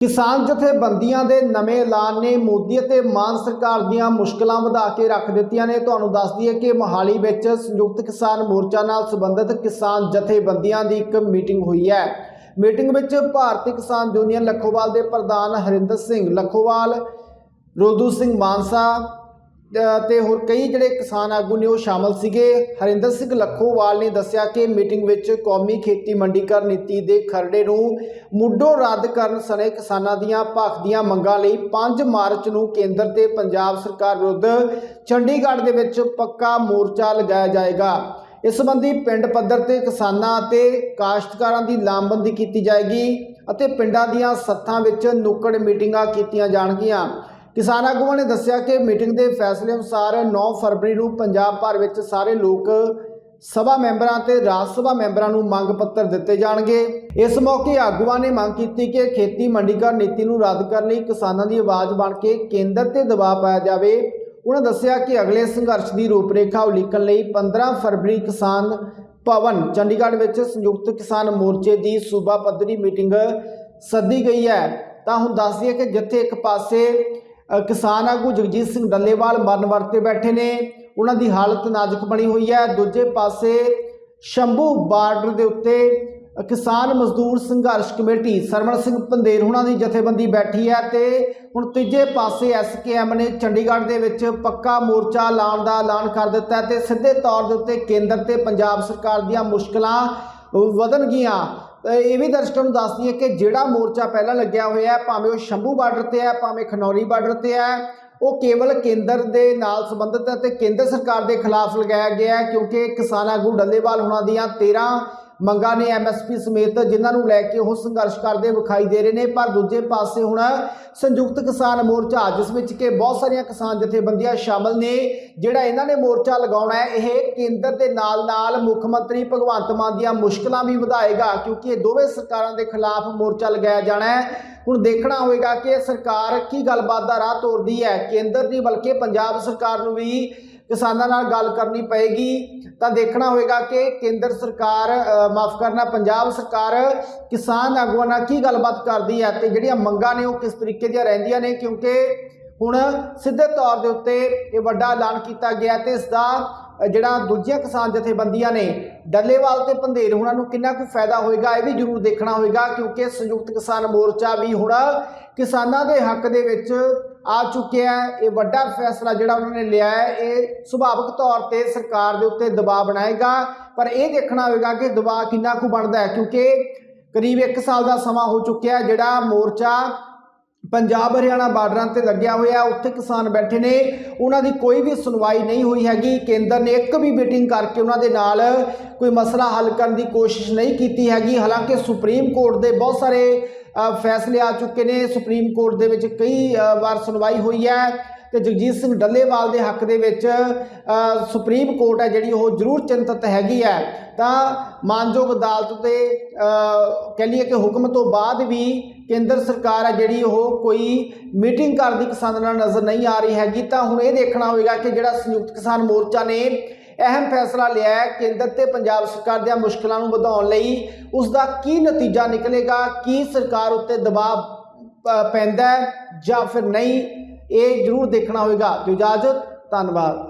ਕਿਸਾਨ ਜਥੇਬੰਦੀਆਂ ਦੇ ਨਵੇਂ ਐਲਾਨ ਨੇ ਮੋਦੀ ਅਤੇ ਮਾਨ ਸਰਕਾਰ ਦੀਆਂ ਮੁਸ਼ਕਲਾਂ ਵਧਾ ਕੇ ਰੱਖ ਦਿੱਤੀਆਂ ਨੇ। ਤੁਹਾਨੂੰ ਦੱਸ ਦਈਏ ਕਿ ਮੋਹਾਲੀ ਵਿੱਚ ਸੰਯੁਕਤ ਕਿਸਾਨ ਮੋਰਚਾ ਨਾਲ ਸੰਬੰਧਿਤ ਕਿਸਾਨ ਜਥੇਬੰਦੀਆਂ ਦੀ ਇੱਕ ਮੀਟਿੰਗ ਹੋਈ ਹੈ। ਮੀਟਿੰਗ ਵਿੱਚ ਭਾਰਤੀ ਕਿਸਾਨ ਯੂਨੀਅਨ ਲੱਖੋਵਾਲ ਦੇ ਪ੍ਰਧਾਨ ਹਰਿੰਦਰ ਸਿੰਘ ਲੱਖੋਵਾਲ ਰੋਦੂ ਸਿੰਘ ਮਾਨਸਾ ਤੇ ਹੋਰ ਕਈ ਜਿਹੜੇ ਕਿਸਾਨ ਆਗੂ ਨੇ ਉਹ ਸ਼ਾਮਲ ਸੀਗੇ। ਹਰਿੰਦਰ ਸਿੰਘ ਲੱਖੋਵਾਲ ਨੇ ਦੱਸਿਆ ਕਿ ਮੀਟਿੰਗ ਵਿੱਚ ਕੌਮੀ ਖੇਤੀ ਮੰਡੀਕਰਨ ਨੀਤੀ ਦੇ ਖਰੜੇ ਨੂੰ ਮੁੱਢੋਂ ਰੱਦ ਕਰਨ ਸਣੇ ਕਿਸਾਨਾਂ ਦੀਆਂ ਭੱਖ ਦੀਆਂ ਮੰਗਾਂ ਲਈ 5 ਮਾਰਚ ਨੂੰ ਕੇਂਦਰ ਤੇ ਪੰਜਾਬ ਸਰਕਾਰ ਵਿਰੁੱਧ ਚੰਡੀਗੜ੍ਹ ਦੇ ਵਿੱਚ ਪੱਕਾ ਮੋਰਚਾ ਲਗਾਇਆ ਜਾਏਗਾ। ਇਸ ਸੰਬੰਧੀ ਪਿੰਡ ਪੱਧਰ ਤੇ ਕਿਸਾਨਾਂ ਅਤੇ ਕਾਸ਼ਤਕਾਰਾਂ ਦੀ ਲਾਮਬੰਦੀ ਕੀਤੀ ਜਾਏਗੀ ਅਤੇ ਪਿੰਡਾਂ ਦੀਆਂ ਸੱਥਾਂ ਵਿੱਚ ਨੁੱਕੜ ਮੀਟਿੰਗਾਂ ਕੀਤੀਆਂ ਜਾਣਗੀਆਂ। ਕਿਸਾਨ ਆਗੂਆਂ ਨੇ ਦੱਸਿਆ ਕਿ ਮੀਟਿੰਗ ਦੇ ਫੈਸਲੇ ਅਨੁਸਾਰ 9 ਫਰਵਰੀ ਨੂੰ ਪੰਜਾਬ ਭਰ ਵਿੱਚ ਸਾਰੇ ਲੋਕ ਸਭਾ ਮੈਂਬਰਾਂ ਤੇ ਰਾਜ ਸਭਾ ਮੈਂਬਰਾਂ ਨੂੰ ਮੰਗ ਪੱਤਰ ਦਿੱਤੇ ਜਾਣਗੇ। ਇਸ ਮੌਕੇ ਆਗੂਆਂ ਨੇ ਮੰਗ ਕੀਤੀ ਕਿ ਖੇਤੀ ਮੰਡੀਕਰਨ ਨੀਤੀ ਨੂੰ ਰੱਦ ਕਰਨ ਲਈ ਕਿਸਾਨਾਂ ਦੀ ਆਵਾਜ਼ ਬਣ ਕੇ ਕੇਂਦਰ ਤੇ ਦਬਾਅ ਪਾਇਆ ਜਾਵੇ। ਉਹਨਾਂ ਦੱਸਿਆ ਕਿ ਅਗਲੇ ਸੰਘਰਸ਼ ਦੀ ਰੂਪਰੇਖਾ ਉਲੀਕਣ ਲਈ 15 ਫਰਵਰੀ ਕਿਸਾਨ ਭਵਨ, ਚੰਡੀਗੜ੍ਹ ਵਿੱਚ ਸੰਯੁਕਤ ਕਿਸਾਨ ਮੋਰਚੇ ਦੀ ਸੂਬਾ ਪੱਧਰੀ ਮੀਟਿੰਗ ਸੱਦੀ ਗਈ ਹੈ। ਤਾਂ ਹੁਣ ਦੱਸਦੀ ਹੈ ਕਿ ਜਿੱਥੇ ਇੱਕ ਪਾਸੇ ਕਿਸਾਨ ਆਗੂ ਜਗਜੀਤ ਸਿੰਘ ਡੱਲੇਵਾਲ ਮਰਨ ਵਰਤੇ ਬੈਠੇ ਨੇ। ਉਹਨਾਂ ਦੀ ਹਾਲਤ ਨਾਜ਼ੁਕ ਬਣੀ ਹੋਈ ਹੈ। ਦੂਜੇ ਪਾਸੇ ਸ਼ੰਭੂ ਬਾਰਡਰ ਦੇ ਉੱਤੇ ਕਿਸਾਨ ਮਜ਼ਦੂਰ ਸੰਘਰਸ਼ ਕਮੇਟੀ ਸਰਵਣ ਸਿੰਘ ਪੰਦੇਰ ਹੁਣਾਂ ਦੀ ਜਥੇਬੰਦੀ ਬੈਠੀ ਹੈ ਤੇ ਹੁਣ ਤੀਜੇ ਪਾਸੇ ਐਸਕੇਐਮ ਨੇ ਚੰਡੀਗੜ੍ਹ ਦੇ ਵਿੱਚ ਪੱਕਾ ਮੋਰਚਾ ਲਾਉਣ ਦਾ ਐਲਾਨ ਕਰ ਦਿੱਤਾ ਹੈ ਤੇ ਸਿੱਧੇ ਤੌਰ ਦੇ ਉੱਤੇ ਕੇਂਦਰ ਤੇ ਪੰਜਾਬ ਸਰਕਾਰ ਦੀਆਂ ਮੁਸ਼ਕਲਾਂ ਵਧਣਗੀਆਂ। ਇਹ ਵੀ ਦਰਸ਼ਕਾਂ ਨੂੰ ਦੱਸਦੀ ਹੈ ਕਿ ਜਿਹੜਾ ਮੋਰਚਾ ਪਹਿਲਾਂ ਲੱਗਿਆ ਹੋਇਆ ਹੈ, ਭਾਵੇਂ ਉਹ ਸ਼ੰਭੂ ਬਾਰਡਰ ਤੇ ਹੈ, ਭਾਵੇਂ ਖਨੌਰੀ ਬਾਰਡਰ ਤੇ ਹੈ, ਉਹ ਕੇਵਲ ਕੇਂਦਰ ਦੇ ਨਾਲ ਸੰਬੰਧਿਤ ਹੈ ਤੇ ਕੇਂਦਰ ਸਰਕਾਰ ਦੇ ਖਿਲਾਫ ਲਗਾਇਆ ਗਿਆ ਹੈ ਕਿਉਂਕਿ ਕਿਸਾਨ ਆਗੂ ਡੱਲੇਵਾਲ ਹੋਣਾ ਦੀਆਂ 13 ਮੰਗਾਂ ਨੇ ਐਮਐਸਪੀ ਸਮੇਤ ਜਿਨ੍ਹਾਂ ਨੂੰ ਲੈ ਕੇ ਉਹ ਸੰਘਰਸ਼ ਕਰਦੇ ਵਿਖਾਈ ਦੇ ਰਹੇ ਨੇ, ਪਰ ਦੂਜੇ ਪਾਸੇ ਹੁਣ ਸੰਯੁਕਤ ਕਿਸਾਨ ਮੋਰਚਾ, ਜਿਸ ਵਿੱਚ ਕਿ ਬਹੁਤ ਸਾਰੀਆਂ ਕਿਸਾਨ ਜਥੇਬੰਦੀਆਂ ਸ਼ਾਮਲ ਨੇ, ਜਿਹੜਾ ਇਹਨਾਂ ਨੇ ਮੋਰਚਾ ਲਗਾਉਣਾ ਹੈ, ਇਹ ਕੇਂਦਰ ਦੇ ਨਾਲ ਨਾਲ ਮੁੱਖ ਮੰਤਰੀ ਭਗਵੰਤ ਮਾਨ ਦੀਆਂ ਮੁਸ਼ਕਲਾਂ ਵੀ ਵਧਾਏਗਾ, ਕਿਉਂਕਿ ਇਹ ਦੋਵੇਂ ਸਰਕਾਰਾਂ ਦੇ ਖਿਲਾਫ ਮੋਰਚਾ ਲਗਾਇਆ ਜਾਣਾ ਹੈ। ਹੁਣ ਦੇਖਣਾ ਹੋਵੇਗਾ ਕਿ ਸਰਕਾਰ ਕੀ ਗੱਲਬਾਤ ਦਾ ਰਾਹ ਤੋਰਦੀ ਹੈ। ਕੇਂਦਰ ਦੀ, ਬਲਕਿ ਪੰਜਾਬ ਸਰਕਾਰ ਨੂੰ ਵੀ ਕਿਸਾਨਾਂ ਨਾਲ ਗੱਲ ਕਰਨੀ ਪਏਗੀ, ਤਾਂ ਦੇਖਣਾ ਹੋਵੇਗਾ ਕਿ ਕੇਂਦਰ ਸਰਕਾਰ ਮਾਫ ਕਰਨਾ, ਪੰਜਾਬ ਸਰਕਾਰ ਕਿਸਾਨ ਆਗੂਆਂ ਨਾਲ ਕੀ ਗੱਲਬਾਤ ਕਰਦੀ ਹੈ ਤੇ ਜਿਹੜੀਆਂ ਮੰਗਾਂ ਨੇ ਉਹ ਕਿਸ ਤਰੀਕੇ ਦੀਆਂ ਰਹਿੰਦੀਆਂ ਨੇ, ਕਿਉਂਕਿ ਹੁਣ ਸਿੱਧੇ ਤੌਰ ਦੇ ਉੱਤੇ ਇਹ ਵੱਡਾ ਐਲਾਨ ਕੀਤਾ ਗਿਆ ਤੇ ਇਸ ਦਾ ਜਿਹੜਾ ਦੂਜੀਆਂ ਕਿਸਾਨ ਜਥੇਬੰਦੀਆਂ ਨੇ, ਡੱਲੇਵਾਲ ਤੇ ਪੰਧੇਰ, ਉਹਨਾਂ ਨੂੰ ਕਿੰਨਾ ਕੁ ਫਾਇਦਾ ਹੋਏਗਾ ਇਹ ਵੀ ਜ਼ਰੂਰ ਦੇਖਣਾ ਹੋਏਗਾ, ਕਿਉਂਕਿ ਸੰਯੁਕਤ ਕਿਸਾਨ ਮੋਰਚਾ ਵੀ ਹੁਣ ਕਿਸਾਨਾਂ ਦੇ ਹੱਕ ਦੇ ਵਿੱਚ ਆ ਚੁੱਕਿਆ ਹੈ। ਇਹ ਵੱਡਾ ਫੈਸਲਾ ਜਿਹੜਾ ਉਹਨਾਂ ਨੇ ਲਿਆ ਹੈ, ਇਹ ਸੁਭਾਵਿਕ ਤੌਰ ਤੇ ਸਰਕਾਰ ਦੇ ਉੱਤੇ ਦਬਾਅ ਬਣਾਏਗਾ, ਪਰ ਇਹ ਦੇਖਣਾ ਹੋਵੇਗਾ ਕਿ ਦਬਾਅ ਕਿੰਨਾ ਕੁ ਬਣਦਾ ਹੈ, ਕਿਉਂਕਿ ਕਰੀਬ 1 ਸਾਲ ਦਾ ਸਮਾਂ ਹੋ ਚੁੱਕਿਆ ਹੈ ਜਿਹੜਾ ਮੋਰਚਾ ਪੰਜਾਬ ਹਰਿਆਣਾ ਬਾਰਡਰਾਂ ਤੇ ਲੱਗਿਆ ਹੋਇਆ ਉੱਥੇ ਕਿਸਾਨ ਬੈਠੇ ਨੇ। ਉਹਨਾਂ ਦੀ ਕੋਈ ਵੀ ਸੁਣਵਾਈ ਨਹੀਂ ਹੋਈ ਹੈਗੀ। ਕੇਂਦਰ ਨੇ ਇੱਕ ਵੀ ਮੀਟਿੰਗ ਕਰਕੇ ਉਹਨਾਂ ਦੇ ਨਾਲ ਕੋਈ ਮਸਲਾ ਹੱਲ ਕਰਨ ਦੀ ਕੋਸ਼ਿਸ਼ ਨਹੀਂ ਕੀਤੀ ਹੈਗੀ। ਹਾਲਾਂਕਿ ਸੁਪਰੀਮ ਕੋਰਟ ਦੇ ਬਹੁਤ ਸਾਰੇ ਫੈਸਲੇ ਆ ਚੁੱਕੇ ਨੇ। ਸੁਪਰੀਮ ਕੋਰਟ ਦੇ ਵਿੱਚ ਕਈ ਵਾਰ ਸੁਣਵਾਈ ਹੋਈ ਹੈ। ਤੇ ਜਗਜੀਤ ਸਿੰਘ ਡੱਲੇਵਾਲ ਦੇ ਹੱਕ ਦੇ ਵਿੱਚ ਸੁਪਰੀਮ ਕੋਰਟ ਹੈ ਜਿਹੜੀ ਉਹ ਜ਼ਰੂਰ ਚਿੰਤਤ ਹੈਗੀ ਹੈ। ਤਾਂ ਮਾਨਯੋਗ ਅਦਾਲਤ 'ਤੇ ਅ, ਕਹਿ ਲਈਏ ਕਿ ਹੁਕਮ ਤੋਂ ਬਾਅਦ ਵੀ ਕੇਂਦਰ ਸਰਕਾਰ ਹੈ ਜਿਹੜੀ ਉਹ ਕੋਈ ਮੀਟਿੰਗ ਕਰਦੀ ਕਿਸਾਨ ਨਾਲ ਨਜ਼ਰ ਨਹੀਂ ਆ ਰਹੀ ਹੈਗੀ। ਤਾਂ ਹੁਣ ਇਹ ਦੇਖਣਾ ਹੋਵੇਗਾ ਕਿ ਜਿਹੜਾ ਸੰਯੁਕਤ ਕਿਸਾਨ ਮੋਰਚਾ ਨੇ ਅਹਿਮ ਫੈਸਲਾ ਲਿਆ ਹੈ ਕੇਂਦਰ ਤੇ ਪੰਜਾਬ ਸਰਕਾਰ ਦੀਆਂ ਮੁਸ਼ਕਲਾਂ ਨੂੰ ਵਧਾਉਣ ਲਈ ਉਸ ਦਾ ਕੀ ਨਤੀਜਾ ਨਿਕਲੇਗਾ ਕੀ ਸਰਕਾਰ ਉੱਤੇ ਦਬਾਅ ਪੈਂਦਾ ਜਾਂ ਫਿਰ ਨਹੀਂ ਇਹ ਜ਼ਰੂਰ ਦੇਖਣਾ ਹੋਵੇਗਾ ਜੋ ਇਜਾਜ਼ਤ ਧੰਨਵਾਦ।